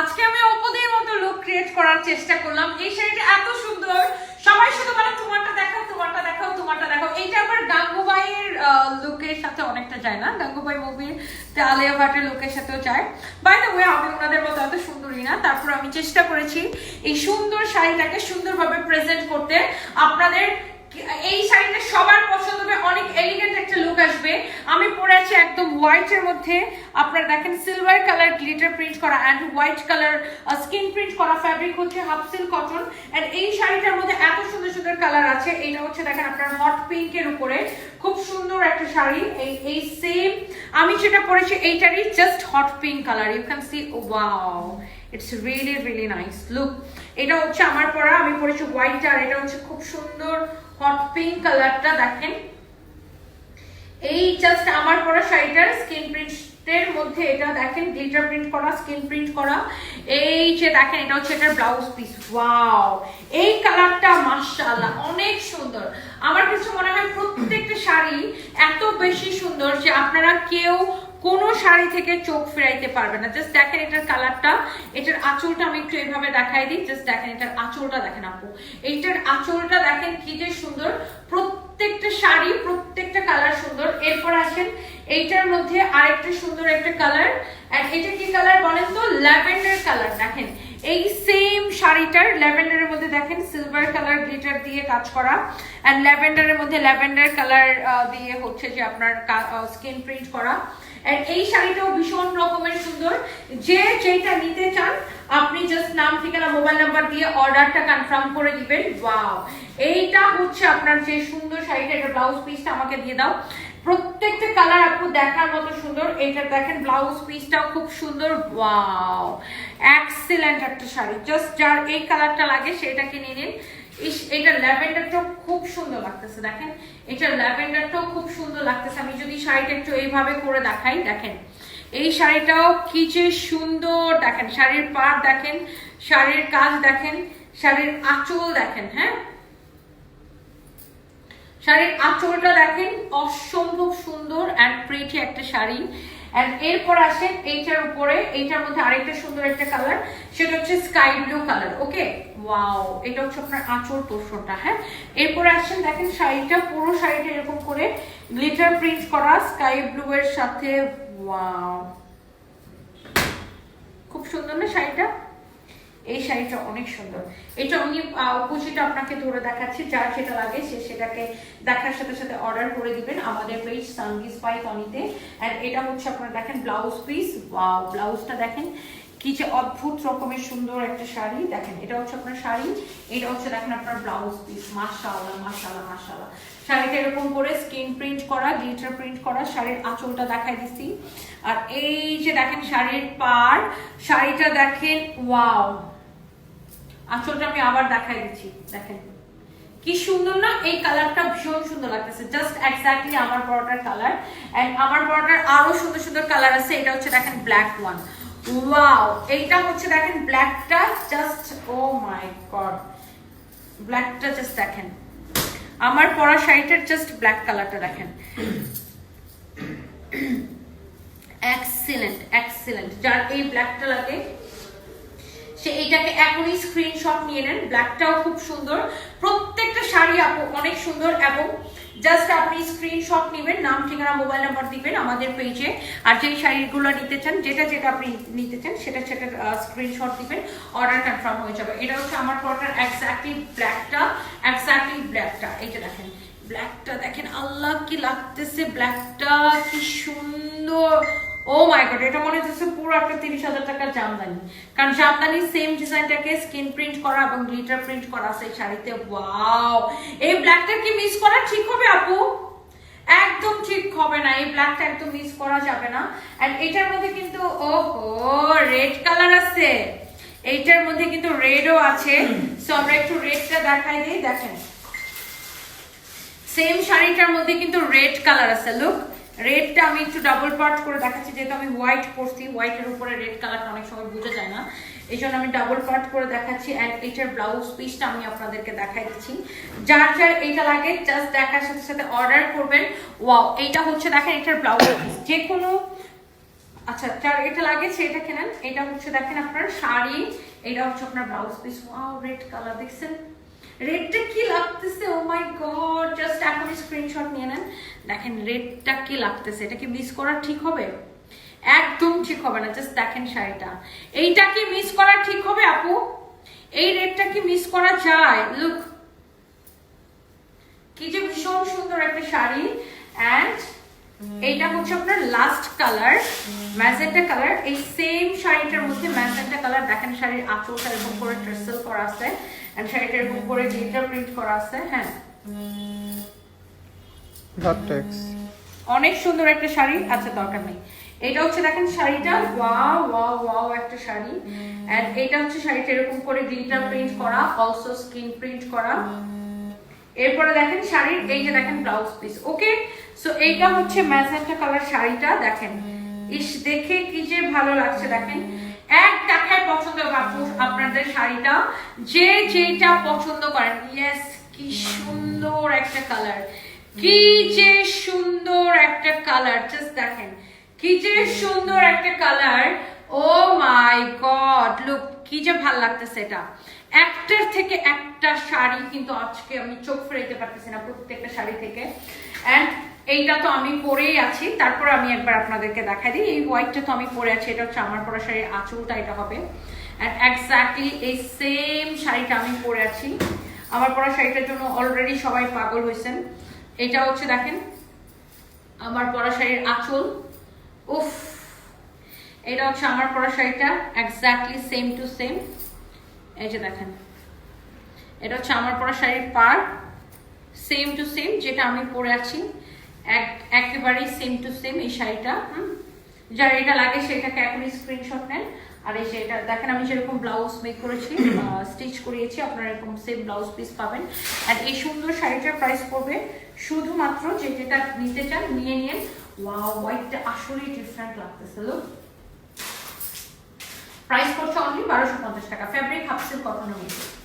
আজকে আমি অপদের মতো লুক ক্রিয়েট করার চেষ্টা করলাম। এই শাড়িটা এত সুন্দর। সবাই শুধু বলে, তোমারটা দেখাও তোমারটা দেখাও তোমারটা দেখাও। এইটা আবার গাঙ্গুবাইয়ের লুকের সাথে অনেকটা যায় না। গাঙ্গুবাই মুভির আলিয়া ভাটের লুকের সাথেও যায়। বাই দ্য ওয়ে আমি ওনাদের মতো এত সুন্দরী না। তারপর আমি চেষ্টা করেছি এই সুন্দর শাড়িটাকে সুন্দরভাবে প্রেজেন্ট করতে। আপনাদের এই শাড়িটা সবার পছন্দ হবে। অনেক এলিগেন্ট একটা লুক আসবে। আমি পরে আছি একদম হোয়াইট এর মধ্যে। আপনারা দেখেন সিলভার কালার গ্লিটার প্রিন্ট করা and white colour skin print করা ফ্যাব্রিক হচ্ছে হাফ সিল্ক কটন এন্ড এই শাড়িটার মধ্যে এত সুন্দর সুন্দর কালার আছে। এইটা হচ্ছে দেখেন আপনার হট পিঙ্ক এর উপরে। খুব সুন্দর একটা শাড়ি। এই এই সেম আমি যেটা পরেছি এইটারই just hot pink colour you can see wow it's really really nice look এটা হচ্ছে আমার পরা, আমি পরেছি হোয়াইট আর এটা হচ্ছে খুব সুন্দর হট পিঙ্ক কালারটা দেখেন। এই জাস্ট আমার পরা শাড়িটার স্কিন প্রিন্টের মধ্যে এটা, দেখেন গ্লিটার প্রিন্ট করা স্কিন প্রিন্ট করা। এই যে দেখেন, এটা হচ্ছে এটার ব্লাউজ পিস ওয়াও এই কালারটা মাশাআল্লাহ, অনেক সুন্দর। আমার কিছু মনে হয় প্রত্যেকটা শাড়ি এত বেশি সুন্দর যে আপনারা কেউ কোনো শাড়ি থেকে চোখ ফেরাইতে পারবে না। জাস্ট দেখেন এটার কালারটা, এটার আঁচলটা আমি একটু এইভাবে দেখাই দিই। জাস্ট দেখেন এটার আঁচলটা দেখেন আপু। এইটার আঁচলটা দেখেন কি যে সুন্দর। প্রত্যেকটা শাড়ি, প্রত্যেকটা কালার সুন্দর। এরপর আসেন, এইটার মধ্যে আরেকটা সুন্দর একটা কালার। এটা কি কালার বলেন তো? Lavender colour. দেখেন, এই সেম শাড়িটার ল্যাভেন্ডারের মধ্যে দেখেন সিলভার কালার গ্লিটার দিয়ে কাজ করা। এন্ড ল্যাভেন্ডারের মধ্যে ল্যাভেন্ডার কালার দিয়ে হচ্ছে যে আপনার স্কিন প্রিন্ট করা। এন্ড এই শাড়িটাও ভীষণ রকমের সুন্দর। যে যেটা নিতে চান, আপনি জাস্ট নাম, ঠিকানা মোবাইল নাম্বার দিয়ে অর্ডারটা কনফার্ম করে দিবেন ওয়াও এইটা হচ্ছে আপনার যে সুন্দর শাড়িটা, এটা ব্লাউজ পিসটা আমাকে দিয়ে দাও। প্রত্যেকটা কালার আপু দেখার মতো সুন্দর। এটা দেখেন ব্লাউজ পিসটাও খুব সুন্দর। ওয়াও এক্সিলেন্ট একটা শাড়ি। জাস্ট যার এই কালারটা লাগে সেটা কিনে নিন। ইস এটা খুব সুন্দর লাগতেছে শাড়িটা একটু সুন্দর, দেখেন? শাড়ির দেখেন শাড়ির দেখেন, শাড়ির আঁচল দেখেন হ্যাঁ? শাড়ির আঁচলটা দেখেন, অসম্ভব সুন্দর প্রিটি একটা শাড়ি। এরপর আসেন এইটার উপরে, এইটার মধ্যে আরেকটা সুন্দর একটা কালার সেটা হচ্ছে sky blue colour okay wow এটা হচ্ছে আপনার আঁচল পোর্শনটা হ্যাঁ? এরপর আসেন, দেখেন শাড়িটা, পুরো শাড়িটা এরকম করে গ্লিটার প্রিন্ট করা স্কাই ব্লু এর সাথে ওয়াও খুব সুন্দর না শাড়িটা? এই শাড়িটা অনেক সুন্দর। এটা আমি কুচিটা আপনাকে ধরে দেখাচ্ছি, যার যেটা লাগে সে সেটাকে দেখার সাথে সাথে অর্ডার করে দিবেন আমাদের পেজ সানগিস পাই তনিতে অ্যান্ড এটা হচ্ছে আপনারা, দেখেন ব্লাউজ পিস ব্লাউজটা দেখেন কি যে অদ্ভুত রকমের সুন্দর একটা শাড়ি। দেখেন, এটা হচ্ছে আপনার শাড়ি, এটা হচ্ছে দেখেন আপনার ব্লাউজ পিস মাশাআল্লাহ মাশাআল্লাহ মাশাআল্লাহ। শাড়িটা এরকম করে স্কিন প্রিন্ট করা গ্লিটার প্রিন্ট করা, শাড়ির আঁচলটা দেখাই দিছি। আর এই যে দেখেন শাড়ির পার শাড়িটা দেখেন, ওয়াও! আঁচলটা আমি আবার দেখাই দিচ্ছি, দেখেন। কি সুন্দর না? এই কালারটা ভীষণ সুন্দর লাগতেছে। জাস্ট এক্স্যাক্টলি আমার বড়টার কালার। এন্ড আমার বড়টার আরও সুন্দর সুন্দর কালার আছে। এটা হচ্ছে দেখেন ব্ল্যাক ওয়ান ওয়াও এইটা হচ্ছে দেখেন ব্ল্যাকটা জাস্ট ও মাই গড ব্ল্যাকটা জাস্ট দেখেন। আমার পরা শাড়িটার জাস্ট ব্ল্যাক কালারটা দেখেন। এক্সিলেন্ট এক্সিলেন্ট যার এই ব্ল্যাকটা লাগে, সে এইটাকে এখনই স্ক্রিনশট নিয়ে নেন। ব্ল্যাকটাও খুব সুন্দর। প্রত্যেকটা শাড়ি আপু অনেক সুন্দর এবং জাস্ট আপনি স্ক্রিনশট নেবেন, নাম, ঠিকানা মোবাইল নাম্বার দিবেন আমাদের পেজে আর যেই শাড়িগুলো নিতে চান, যেটা যেটা আপনি নিতে চান, সেটা সেটা স্ক্রিনশট দিবেন অর্ডার কনফার্ম হয়ে যাবে। এটা হচ্ছে আমার পরটার এক্স্যাক্টলি ব্ল্যাকটা এক্স্যাক্টলি ব্ল্যাকটা এইটা দেখেন ব্ল্যাকটা দেখেন, আল্লাহ কি লাগতেছে ব্ল্যাকটা কি সুন্দর। ও মাই গড এটা মনে হচ্ছে পুরো একটা তিরিশ হাজার টাকার জামদানি। কারণ জামদানি সেম ডিজাইনটাকে স্কিন প্রিন্ট করা এবং গ্লিটার প্রিন্ট করা এই শাড়িতে। ওয়াও এই ব্ল্যাকটা কি মিস করা ঠিক হবে আপু? একদম ঠিক হবে না, এই ব্ল্যাকটা একদম মিস করা যাবে না। এন্ড এটার মধ্যে কিন্তু, ওহো রেড কালার আছে। এইটার মধ্যে কিন্তু রেডও আছে। সো আমরা একটু রেডটা দেখাই দিই, দেখেন। সেম শাড়িটার মধ্যে কিন্তু রেড কালার আছে লুক রেডটা আমি একটু ডাবল পার্ট করে দেখাচ্ছি, যেহেতু আমি হোয়াইট পরছি হোয়াইটের উপরে রেড কালারটা অনেক সময় বোঝা যায় না। এই জন্য আমি ডাবল পার্ট করে দেখাচ্ছি অ্যান্ড এটার ব্লাউজ পিসটা আমি আপনাদেরকে দেখাই দিচ্ছি। যার যার এইটা লাগে জাস্ট দেখার সাথে সাথে অর্ডার করবেন। ওয়াও এইটা হচ্ছে, দেখেন, এটার ব্লাউজ পিস যে কোনো আচ্ছা যার এটা লাগে সেটা কেনেন। এটা হচ্ছে, দেখেন আপনার শাড়ি, এটা হচ্ছে আপনার blouse piece wow red colour দেখছেন? রেডটা কি লাগতেছে? ও মাই গড জাস্ট এখন স্ক্রিনশট নিয়ে নেন। দেখেন রেডটা কি লাগতেছে? এটা কি মিস করা ঠিক হবে? একদম ঠিক হবে না জাস্ট দেখেন শাড়িটা। এইটা কি মিস করা ঠিক হবে আপু? এই রেডটা কি মিস করা যায়? লুক কি যে ভীষণ সুন্দর একটা শাড়ি। অ্যান্ড এইটা হচ্ছে আপনার লাস্ট কালার ম্যাজেন্টা কালার এই সেম শাড়িটার মধ্যে ম্যাজেন্টা কালার দেখেন শাড়ির আঁচলটা এরকম করে ট্রেসেল করা আছে এন্ড শাড়িটা এরকম করে গ্লিটার প্রিন্ট করা আছে হ্যাঁ। অনেক সুন্দর একটা শাড়ি আচ্ছা দরকার নেই। এটা হচ্ছে দেখেন শাড়িটা ওয়াও ওয়াও ওয়াও একটা শাড়ি। এন্ড এটা হচ্ছে শাড়িটা এরকম করে গ্লিটার প্রিন্ট করা অলসো স্কিন প্রিন্ট করা। এরপরে দেখেন শাড়ির এই যে দেখেন ব্লাউজ পিস ওকে সো এইটা হচ্ছে ম্যাজেন্টা কালার শাড়িটা দেখেন। ইস দেখে কি যে ভালো লাগছে দেখেন। এক দেখায় পছন্দ আপু আপনাদের শাড়িটা। যে যেটা পছন্দ করেন। ইয়েস কি সুন্দর একটা কালার কি যে সুন্দর একটা কালার জাস্ট দেখেন। কি যে সুন্দর একটা colour oh my god look কি যে ভালো লাগতেছে এটা। একটার থেকে একটা শাড়ি কিন্তু আজকে আমি চোখ ফেরাইতে পারতেছি না প্রত্যেকটা শাড়ি থেকে। অ্যান্ড এইটা তো আমি পরেই আছি। তারপর আমি একবার আপনাদেরকে দেখাই দিই। এই হোয়াইটটা তো আমি পরে আছি। এটা হচ্ছে আমার পরা শাড়ির আঁচলটা, এটা হবে। অ্যান্ড এক্স্যাক্টলি এই সেম শাড়িটা আমি পরে আছি। আমার পরা শাড়িটার জন্য অলরেডি সবাই পাগল হয়েছেন। এটা হচ্ছে দেখেন, আমার পরা শাড়ির আঁচল। উফ! এটা হচ্ছে আমার পরা শাড়িটা এক্স্যাক্টলি সেম টু সেম এই যে দেখেন, এটা হচ্ছে আমার পরা শাড়ির পার সেম টু সেম যেটা আমি পরে আছি। এক একেবারেই সেম টু সেম এই শাড়িটা হুম? যার এটা লাগে সেটাকে এখনই স্ক্রিনশট নেন। আর এই এটা দেখেন আমি যেরকম ব্লাউজ মেক করেছি স্টিচ করিয়েছি আপনারা এরকম সেম ব্লাউজ পিস পাবেন। আর এই সুন্দর শাড়িটার প্রাইস পড়বে শুধুমাত্র যে যেটা নিতে চান নিয়ে নিন ওয়াও হোয়াইটটা আসলেই ডিফারেন্ট লাগতেছে লোক প্রাইস পড়ছে অনলি বারোশো পঞ্চাশ টাকা। ফ্যাব্রিক হাফ সিল্ক কটনের মধ্যে।